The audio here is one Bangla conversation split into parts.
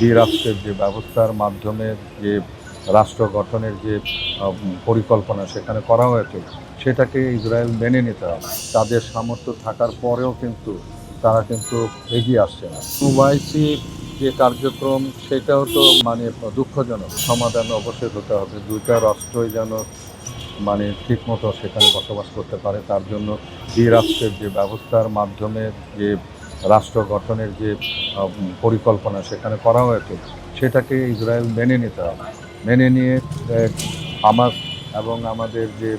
দ্বিরাষ্ট্রের যে ব্যবস্থার মাধ্যমে যে রাষ্ট্র গঠনের যে পরিকল্পনা সেখানে করা হয়েছে, সেটাকে ইসরায়েল মেনে নিতে হবে। তাদের সামর্থ্য থাকার পরেও কিন্তু তারা কিন্তু এগিয়ে আসছে না। ওয়াইসি যে কার্যক্রম, সেটাও তো মানে দুঃখজনক। সমাধান অবশ্যই হতে হবে। দুইটা রাষ্ট্রই যেন মানে ঠিকমতো সেখানে বসবাস করতে পারে, তার জন্য দ্বিরাষ্ট্রের যে ব্যবস্থার মাধ্যমে যে রাষ্ট্র গঠনের যে পরিকল্পনা সেখানে করা হয়েছে, সেটাকে ইসরায়েল মেনে নিতে হবে। মেনে নিয়ে হামাস এবং আমাদের যে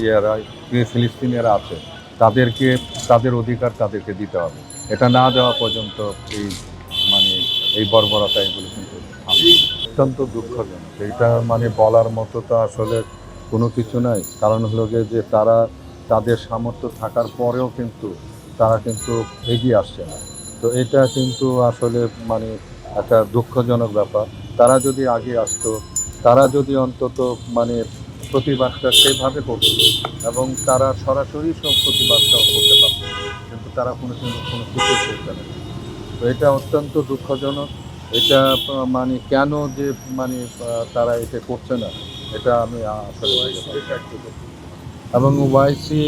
ইয়েরা যে ফিলিস্তিনিয়ারা আছে, তাদেরকে, তাদের অধিকার তাদেরকে দিতে হবে। এটা না দেওয়া পর্যন্ত এই মানে এই বর্বরতা এগুলো কিন্তু অত্যন্ত দুঃখজনক। এটা মানে বলার মতো তো আসলে কোনো কিছু নাই। কারণ হলো যে তারা, তাদের সামর্থ্য থাকার পরেও কিন্তু তারা কিন্তু এগিয়ে আসছে না। তো এটা কিন্তু আসলে মানে একটা দুঃখজনক ব্যাপার। তারা যদি আগে আসতো, তারা যদি অন্তত মানে প্রতিবাদটা সেভাবে করতো এবং তারা সরাসরি সব প্রতিবাদটাও করতে পারত, কিন্তু তারা কোনো কিন্তু কোনো কিছু করতে না। তো এটা অত্যন্ত দুঃখজনক। এটা মানে কেন যে মানে তারা এটা করছে না, এটা আমি আসলে। এবং ওয়াইসি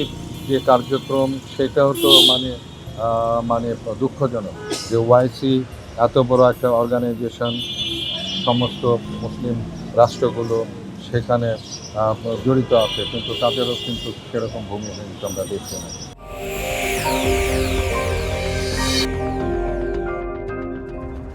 যে কার্যক্রম সেটাও তো মানে মানে দুঃখজনক যে ওয়াইসি এত বড় একটা অর্গানাইজেশন সমস্ত মুসলিম রাষ্ট্রগুলো সেখানে জড়িত আছে, কিন্তু তাদেরও কিন্তু সেরকম ভূমিকা কিন্তু আমরা দেখছি না